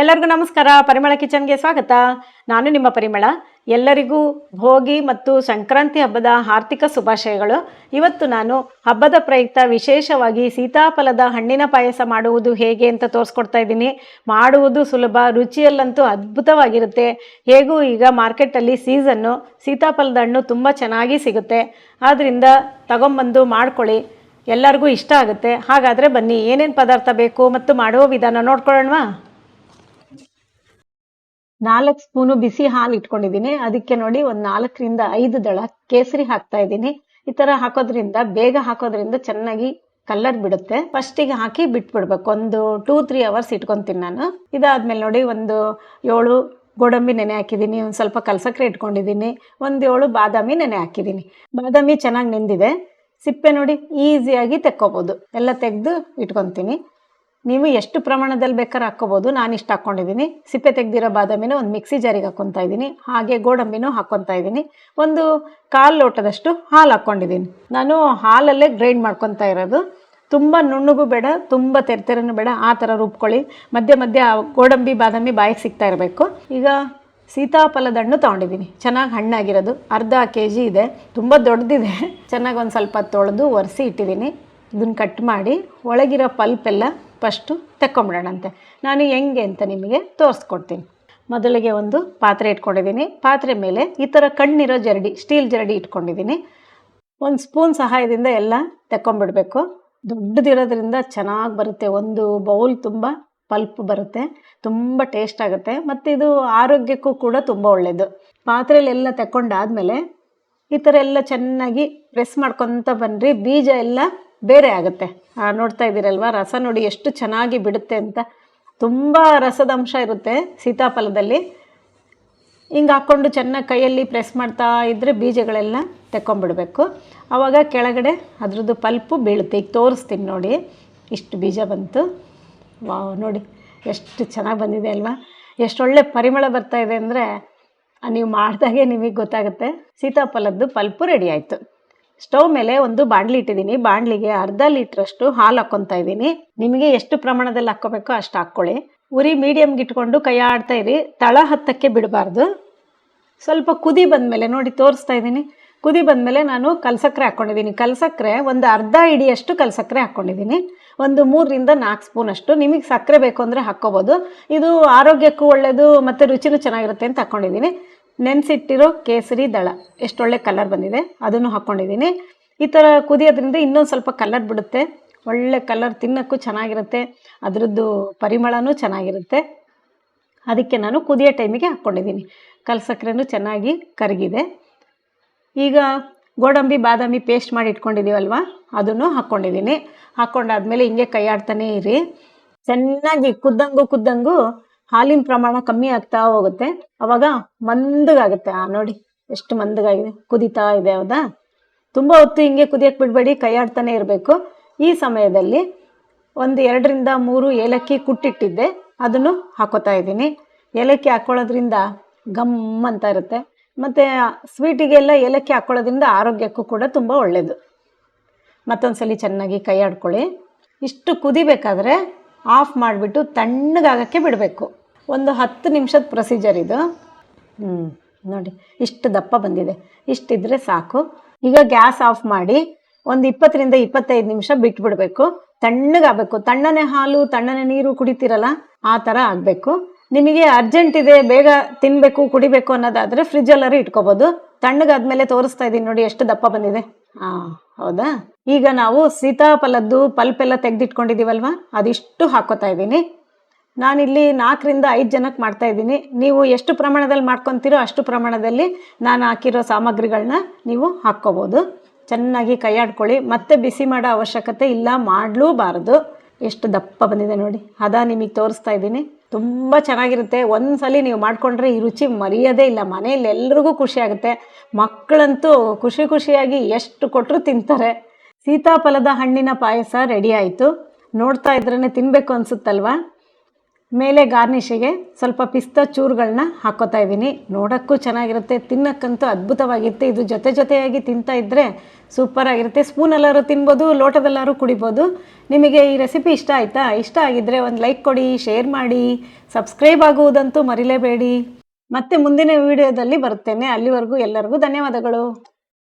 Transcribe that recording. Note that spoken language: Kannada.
ಎಲ್ಲರಿಗೂ ನಮಸ್ಕಾರ. ಪರಿಮಳ ಕಿಚನ್ಗೆ ಸ್ವಾಗತ. ನಾನು ನಿಮ್ಮ ಪರಿಮಳ. ಎಲ್ಲರಿಗೂ ಭೋಗಿ ಮತ್ತು ಸಂಕ್ರಾಂತಿ ಹಬ್ಬದ ಆರ್ಥಿಕ ಶುಭಾಶಯಗಳು. ಇವತ್ತು ನಾನು ಹಬ್ಬದ ಪ್ರಯುಕ್ತ ವಿಶೇಷವಾಗಿ ಸೀತಾಫಲದ ಹಣ್ಣಿನ ಪಾಯಸ ಮಾಡುವುದು ಹೇಗೆ ಅಂತ ತೋರಿಸ್ಕೊಡ್ತಾ ಇದ್ದೀನಿ. ಮಾಡುವುದು ಸುಲಭ, ರುಚಿಯಲ್ಲಂತೂ ಅದ್ಭುತವಾಗಿರುತ್ತೆ. ಹೇಗೂ ಈಗ ಮಾರ್ಕೆಟಲ್ಲಿ ಸೀಸನ್ನು ಸೀತಾಫಲದ ಹಣ್ಣು ತುಂಬ ಚೆನ್ನಾಗಿ ಸಿಗುತ್ತೆ. ಆದ್ದರಿಂದ ತಗೊಂಬಂದು ಮಾಡ್ಕೊಳ್ಳಿ. ಎಲ್ಲರಿಗೂ ಇಷ್ಟ ಆಗುತ್ತೆ. ಹಾಗಾದರೆ ಬನ್ನಿ, ಏನೇನು ಪದಾರ್ಥ ಬೇಕು ಮತ್ತು ಮಾಡುವ ವಿಧಾನ ನೋಡ್ಕೊಳ್ಳೋಣವಾ? ನಾಲ್ಕು ಸ್ಪೂನು ಬಿಸಿ ಹಾಲು ಇಟ್ಕೊಂಡಿದ್ದೀನಿ. ಅದಕ್ಕೆ ನೋಡಿ ಒಂದು ನಾಲ್ಕರಿಂದ ಐದು ದಳ ಕೇಸರಿ ಹಾಕ್ತಾ ಇದ್ದೀನಿ. ಈ ತರ ಹಾಕೋದ್ರಿಂದ, ಬೇಗ ಹಾಕೋದ್ರಿಂದ ಚೆನ್ನಾಗಿ ಕಲರ್ ಬಿಡುತ್ತೆ. ಫಸ್ಟಿಗೆ ಹಾಕಿ ಬಿಟ್ಬಿಡ್ಬೇಕು. ಒಂದು ಟೂ, ತ್ರೀ ಅವರ್ಸ್ ಇಟ್ಕೊತೀನಿ ನಾನು. ಇದಾದ್ಮೇಲೆ ನೋಡಿ ಒಂದು ಏಳು ಗೋಡಂಬಿ ನೆನೆ ಹಾಕಿದ್ದೀನಿ. ಒಂದು ಸ್ವಲ್ಪ ಕಲ್ಸಕ್ರೆ ಇಟ್ಕೊಂಡಿದ್ದೀನಿ. ಒಂದು ಏಳು ಬಾದಾಮಿ ನೆನೆ ಹಾಕಿದ್ದೀನಿ. ಬಾದಾಮಿ ಚೆನ್ನಾಗಿ ನೆಂದಿದೆ. ಸಿಪ್ಪೆ ನೋಡಿ ಈಸಿಯಾಗಿ ತೆಕ್ಕೋಬೋದು. ಎಲ್ಲ ತೆಗೆದು ಇಟ್ಕೊತೀನಿ. ನೀವು ಎಷ್ಟು ಪ್ರಮಾಣದಲ್ಲಿ ಬೇಕಾದ್ರೆ ಹಾಕ್ಕೋಬೋದು. ನಾನು ಇಷ್ಟು ಹಾಕ್ಕೊಂಡಿದ್ದೀನಿ. ಸಿಪ್ಪೆ ತೆಗೆದಿರೋ ಬಾದಾಮಿನ ಒಂದು ಮಿಕ್ಸಿ ಜಾರಿಗೆ ಹಾಕ್ಕೊತಾ ಇದ್ದೀನಿ. ಹಾಗೆ ಗೋಡಂಬಿನೂ ಹಾಕ್ಕೊತಾ ಇದ್ದೀನಿ. ಒಂದು ಕಾಲು ಲೋಟದಷ್ಟು ಹಾಲು ಹಾಕ್ಕೊಂಡಿದ್ದೀನಿ. ನಾನು ಹಾಲಲ್ಲೇ ಗ್ರೈಂಡ್ ಮಾಡ್ಕೊತಾ ಇರೋದು. ತುಂಬ ನುಣ್ಣಗೂ ಬೇಡ, ತುಂಬ ತೆರೆತೆರನೂ ಬೇಡ. ಆ ಥರ ರುಬ್ಕೊಳ್ಳಿ. ಮಧ್ಯೆ ಮಧ್ಯೆ ಗೋಡಂಬಿ, ಬಾದಾಮಿ ಬಾಯಿಗೆ ಸಿಗ್ತಾ ಇರಬೇಕು. ಈಗ ಸೀತಾಫಲದ ಹಣ್ಣು ತೊಗೊಂಡಿದ್ದೀನಿ. ಚೆನ್ನಾಗಿ ಹಣ್ಣಾಗಿರೋದು. ಅರ್ಧ ಕೆ ಜಿ ಇದೆ. ತುಂಬ ದೊಡ್ಡದಿದೆ ಚೆನ್ನಾಗಿ ಒಂದು ಸ್ವಲ್ಪ ತೊಳೆದು ಒರೆಸಿ ಇಟ್ಟಿದ್ದೀನಿ. ಇದನ್ನು ಕಟ್ ಮಾಡಿ ಒಳಗಿರೋ ಪಲ್ಪೆಲ್ಲ ಫಸ್ಟು ತೆಕ್ಕೊಂಬಿಡೋಣಂತೆ. ನಾನು ಹೆಂಗೆ ಅಂತ ನಿಮಗೆ ತೋರಿಸ್ಕೊಡ್ತೀನಿ. ಮೊದಲಿಗೆ ಒಂದು ಪಾತ್ರೆ ಇಟ್ಕೊಂಡಿದ್ದೀನಿ. ಪಾತ್ರೆ ಮೇಲೆ ಈ ಥರ ಕಣ್ಣಿರೋ ಜರಡಿ ಸ್ಟೀಲ್ ಜರಡಿ ಇಟ್ಕೊಂಡಿದ್ದೀನಿ. ಒಂದು ಸ್ಪೂನ್ ಸಹಾಯದಿಂದ ಎಲ್ಲ ತೆಕ್ಕೊಂಬಿಡಬೇಕು. ದೊಡ್ಡದಿರೋದ್ರಿಂದ ಚೆನ್ನಾಗಿ ಬರುತ್ತೆ. ಒಂದು ಬೌಲ್ ತುಂಬ ಪಲ್ಪ್ ಬರುತ್ತೆ. ತುಂಬ ಟೇಸ್ಟ್ ಆಗುತ್ತೆ. ಮತ್ತು ಇದು ಆರೋಗ್ಯಕ್ಕೂ ಕೂಡ ತುಂಬ ಒಳ್ಳೆಯದು ಪಾತ್ರೆಯಲ್ಲೆಲ್ಲ ತೆಕ್ಕೊಂಡಾದ್ಮೇಲೆ ಈ ಥರ ಎಲ್ಲ ಚೆನ್ನಾಗಿ ಪ್ರೆಸ್ ಮಾಡ್ಕೊತ ಬನ್ನಿರಿ ಬೀಜ ಎಲ್ಲ ಬೇರೆ ಆಗುತ್ತೆ. ನೋಡ್ತಾ ಇದ್ದೀರಲ್ವ? ರಸ ನೋಡಿ ಎಷ್ಟು ಚೆನ್ನಾಗಿ ಬಿಡುತ್ತೆ ಅಂತ. ತುಂಬ ರಸದ ಅಂಶ ಇರುತ್ತೆ ಸೀತಾಫಲದಲ್ಲಿ. ಹಿಂಗೆ ಹಾಕ್ಕೊಂಡು ಚೆನ್ನಾಗಿ ಕೈಯಲ್ಲಿ ಪ್ರೆಸ್ ಮಾಡ್ತಾ ಇದ್ದರೆ ಬೀಜಗಳೆಲ್ಲ ತೆಕ್ಕೊಂಬಿಡಬೇಕು. ಆವಾಗ ಕೆಳಗಡೆ ಅದ್ರದ್ದು ಪಲ್ಪು ಬೀಳುತ್ತೆ. ಈಗ ತೋರಿಸ್ತೀನಿ ನೋಡಿ. ಇಷ್ಟು ಬೀಜ ಬಂತು. ವಾವ್, ನೋಡಿ. ಎಷ್ಟು ಚೆನ್ನಾಗಿ ಬಂದಿದೆ ಅಲ್ವಾ? ಎಷ್ಟೊಳ್ಳೆ ಪರಿಮಳ ಬರ್ತಾ ಇದೆ ಅಂದರೆ ನೀವು ಮಾಡಿದಾಗೆ ನಿಮಗೆ ಗೊತ್ತಾಗುತ್ತೆ. ಸೀತಾಫಲದ್ದು ಪಲ್ಪು ರೆಡಿ ಆಯಿತು. ಸ್ಟವ್ ಮೇಲೆ ಒಂದು ಬಾಣಲಿ ಇಟ್ಟಿದ್ದೀನಿ. ಬಾಣಲಿಗೆ ಅರ್ಧ ಲೀಟ್ರಷ್ಟು ಹಾಲು ಹಾಕ್ಕೊತಾ ಇದ್ದೀನಿ. ನಿಮಗೆ ಎಷ್ಟು ಪ್ರಮಾಣದಲ್ಲಿ ಹಾಕ್ಕೋಬೇಕೋ ಅಷ್ಟು ಹಾಕ್ಕೊಳ್ಳಿ. ಉರಿ ಮೀಡಿಯಮ್ಗೆ ಇಟ್ಕೊಂಡು ಕೈ ಆಡ್ತಾ ಇರಿ. ತಳ ಹತ್ತಕ್ಕೆ ಬಿಡಬಾರ್ದು. ಸ್ವಲ್ಪ ಕುದಿ ಬಂದಮೇಲೆ ನೋಡಿ ತೋರಿಸ್ತಾ ಇದ್ದೀನಿ. ಕುದಿ ಬಂದಮೇಲೆ ನಾನು ಕಲ್ಸಕ್ಕರೆ ಹಾಕ್ಕೊಂಡಿದ್ದೀನಿ. ಕಲ್ಸಕ್ಕರೆ ಒಂದು ಅರ್ಧ ಇಡಿಯಷ್ಟು ಕಲ್ಸಕ್ಕರೆ ಹಾಕ್ಕೊಂಡಿದ್ದೀನಿ. ಒಂದು ಮೂರರಿಂದ ನಾಲ್ಕು ಸ್ಪೂನಷ್ಟು ನಿಮಗೆ ಸಕ್ಕರೆ ಬೇಕು ಅಂದರೆ ಹಾಕ್ಕೋಬೋದು. ಇದು ಆರೋಗ್ಯಕ್ಕೂ ಒಳ್ಳೆಯದು ಮತ್ತು ರುಚಿನೂ ಚೆನ್ನಾಗಿರುತ್ತೆ ಅಂತ ಹಾಕ್ಕೊಂಡಿದ್ದೀನಿ. ನೆನೆಸಿಟ್ಟಿರೋ ಕೇಸರಿ ದಳ. ಎಷ್ಟೊಳ್ಳೆ ಕಲರ್ ಬಂದಿದೆ. ಅದನ್ನು ಹಾಕ್ಕೊಂಡಿದ್ದೀನಿ. ಈ ಥರ ಕುದಿಯೋದ್ರಿಂದ ಇನ್ನೊಂದು ಸ್ವಲ್ಪ ಕಲರ್ ಬಿಡುತ್ತೆ. ಒಳ್ಳೆ ಕಲರ್ ತಿನ್ನೋಕ್ಕೂ ಚೆನ್ನಾಗಿರುತ್ತೆ. ಅದರದ್ದು ಪರಿಮಳನೂ ಚೆನ್ನಾಗಿರುತ್ತೆ. ಅದಕ್ಕೆ ನಾನು ಕುದಿಯೋ ಟೈಮಿಗೆ ಹಾಕ್ಕೊಂಡಿದ್ದೀನಿ. ಕಲ್ಸಕ್ಕರೆನೂ ಚೆನ್ನಾಗಿ ಕರಗಿದೆ. ಈಗ ಗೋಡಂಬಿ, ಬಾದಾಮಿ ಪೇಸ್ಟ್ ಮಾಡಿ ಇಟ್ಕೊಂಡಿದ್ದೀವಲ್ವ? ಅದನ್ನು ಹಾಕ್ಕೊಂಡಿದ್ದೀನಿ. ಹಾಕ್ಕೊಂಡಾದ್ಮೇಲೆ ಹಿಂಗೆ ಕೈ ಆಡ್ತಾನೇ ಇರಿ. ಚೆನ್ನಾಗಿ ಕುದ್ದಂಗು ಕುದ್ದಂಗು ಹಾಲಿನ ಪ್ರಮಾಣ ಕಮ್ಮಿ ಆಗ್ತಾ ಹೋಗುತ್ತೆ. ಅವಾಗ ಮಂದಗಾಗುತ್ತೆ. ಆ, ನೋಡಿ, ಎಷ್ಟು ಮಂದಗಾಗಿದೆ. ಕುದಿತಾ ಇದೆ, ಹೌದಾ? ತುಂಬ ಹೊತ್ತು ಹಿಂಗೆ ಕುದಿಯಕ್ಕೆ ಬಿಡಬೇಡಿ ಕೈ ಆಡ್ತಾನೆ ಇರಬೇಕು. ಈ ಸಮಯದಲ್ಲಿ ಒಂದು ಎರಡರಿಂದ ಮೂರು ಏಲಕ್ಕಿ ಕುಟ್ಟಿಟ್ಟಿದ್ದೆ. ಅದನ್ನು ಹಾಕೋತಾ ಇದ್ದೀನಿ. ಏಲಕ್ಕಿ ಹಾಕ್ಕೊಳ್ಳೋದ್ರಿಂದ ಗಮ್ ಅಂತ ಇರುತ್ತೆ. ಮತ್ತು ಸ್ವೀಟಿಗೆಲ್ಲ ಏಲಕ್ಕಿ ಹಾಕ್ಕೊಳ್ಳೋದ್ರಿಂದ ಆರೋಗ್ಯಕ್ಕೂ ಕೂಡ ತುಂಬ ಒಳ್ಳೆಯದು ಮತ್ತೊಂದು ಸಲ ಚೆನ್ನಾಗಿ ಕೈ ಆಡ್ಕೊಳ್ಳಿ ಇಷ್ಟು ಕುದಿಬೇಕಾದ್ರೆ ಆಫ್ ಮಾಡಿಬಿಟ್ಟು ತಣ್ಣಗಾಗಕ್ಕೆ ಬಿಡಬೇಕು. ಒಂದು ಹತ್ತು ನಿಮಿಷದ ಪ್ರೊಸೀಜರ್ ಇದು. ಹ್ಞೂ ನೋಡಿ, ಇಷ್ಟು ದಪ್ಪ ಬಂದಿದೆ. ಇಷ್ಟಿದ್ರೆ ಸಾಕು. ಈಗ ಗ್ಯಾಸ್ ಆಫ್ ಮಾಡಿ ಒಂದು ಇಪ್ಪತ್ತರಿಂದ ಇಪ್ಪತ್ತೈದು ನಿಮಿಷ ಬಿಟ್ಬಿಡ್ಬೇಕು. ತಣ್ಣಗಾಗಬೇಕು. ತಣ್ಣನೆ ಹಾಲು, ತಣ್ಣನೆ ನೀರು ಕುಡಿತೀರಲ್ಲ, ಆ ಥರ ಆಗಬೇಕು. ನಿಮಗೆ ಅರ್ಜೆಂಟ್ ಇದೆ, ಬೇಗ ತಿನ್ನಬೇಕು ಕುಡಿಬೇಕು ಅನ್ನೋದಾದರೆ ಫ್ರಿಜ್ಜಲ್ಲಾರು ಇಟ್ಕೋಬೋದು. ತಣ್ಣಗಾದ್ಮೇಲೆ ತೋರಿಸ್ತಾ ಇದ್ದೀನಿ ನೋಡಿ, ಎಷ್ಟು ದಪ್ಪ ಬಂದಿದೆ. ಹಾಂ ಹೌದಾ? ಈಗ ನಾವು ಸೀತಾಫಲದ್ದು, ಪಲ್ಪ್ ಎಲ್ಲ ತೆಗೆದಿಟ್ಕೊಂಡಿದ್ದೀವಲ್ವ? ಅದಿಷ್ಟು ಹಾಕೋತಾ ಇದ್ದೀನಿ. ನಾನಿಲ್ಲಿ ನಾಲ್ಕರಿಂದ ಐದು ಜನಕ್ಕೆ ಮಾಡ್ತಾ ಇದ್ದೀನಿ. ನೀವು ಎಷ್ಟು ಪ್ರಮಾಣದಲ್ಲಿ ಮಾಡ್ಕೊತೀರೋ ಅಷ್ಟು ಪ್ರಮಾಣದಲ್ಲಿ ನಾನು ಹಾಕಿರೋ ಸಾಮಗ್ರಿಗಳನ್ನ ನೀವು ಹಾಕ್ಕೋಬೋದು. ಚೆನ್ನಾಗಿ ಕೈಯಾಡ್ಕೊಳ್ಳಿ. ಮತ್ತೆ ಬಿಸಿ ಮಾಡೋ ಅವಶ್ಯಕತೆ ಇಲ್ಲ, ಮಾಡಲೂಬಾರ್ದು. ಎಷ್ಟು ದಪ್ಪ ಬಂದಿದೆ ನೋಡಿ. ಅದ ನಿಮಗೆ ತೋರಿಸ್ತಾ ಇದ್ದೀನಿ. ತುಂಬ ಚೆನ್ನಾಗಿರುತ್ತೆ. ಒಂದ್ಸಲಿ ನೀವು ಮಾಡಿಕೊಂಡ್ರೆ ಈ ರುಚಿ ಮರೆಯೋದೇ ಇಲ್ಲ. ಮನೆಯಲ್ಲಿ ಎಲ್ರಿಗೂ ಖುಷಿಯಾಗುತ್ತೆ ಮಕ್ಕಳಂತೂ ಖುಷಿ ಖುಷಿಯಾಗಿ ಎಷ್ಟು ಕೊಟ್ಟರು ತಿಂತಾರೆ. ಸೀತಾಫಲದ ಹಣ್ಣಿನ ಪಾಯಸ ರೆಡಿ ಆಯಿತು. ನೋಡ್ತಾ ಇದ್ರೇ ತಿನ್ನಬೇಕು ಅನಿಸುತ್ತಲ್ವಾ? ಮೇಲೆ ಗಾರ್ನಿಷಿಗೆ ಸ್ವಲ್ಪ ಪಿಸ್ತಾ ಚೂರುಗಳನ್ನ ಹಾಕೋತಾ ಇದ್ದೀನಿ. ನೋಡೋಕ್ಕೂ ಚೆನ್ನಾಗಿರುತ್ತೆ, ತಿನ್ನಕ್ಕಂತೂ ಅದ್ಭುತವಾಗಿರುತ್ತೆ. ಇದು ಜೊತೆ ಜೊತೆಯಾಗಿ ತಿಂತಾ ಇದ್ದರೆ ಸೂಪರ್ ಆಗಿರುತ್ತೆ ಸ್ಪೂನಲ್ಲಾರು ತಿನ್ಬೋದು ಲೋಟದಲ್ಲಾರು ಕುಡಿಬೋದು. ನಿಮಗೆ ಈ ರೆಸಿಪಿ ಇಷ್ಟ ಆಯಿತಾ? ಇಷ್ಟ ಆಗಿದ್ದರೆ ಒಂದು ಲೈಕ್ ಕೊಡಿ, ಶೇರ್ ಮಾಡಿ, ಸಬ್ಸ್ಕ್ರೈಬ್ ಆಗುವುದಂತೂ ಮರಿಲೇಬೇಡಿ. ಮತ್ತೆ ಮುಂದಿನ ವಿಡಿಯೋದಲ್ಲಿ ಬರುತ್ತೇನೆ. ಅಲ್ಲಿವರೆಗೂ ಎಲ್ಲರಿಗೂ ಧನ್ಯವಾದಗಳು.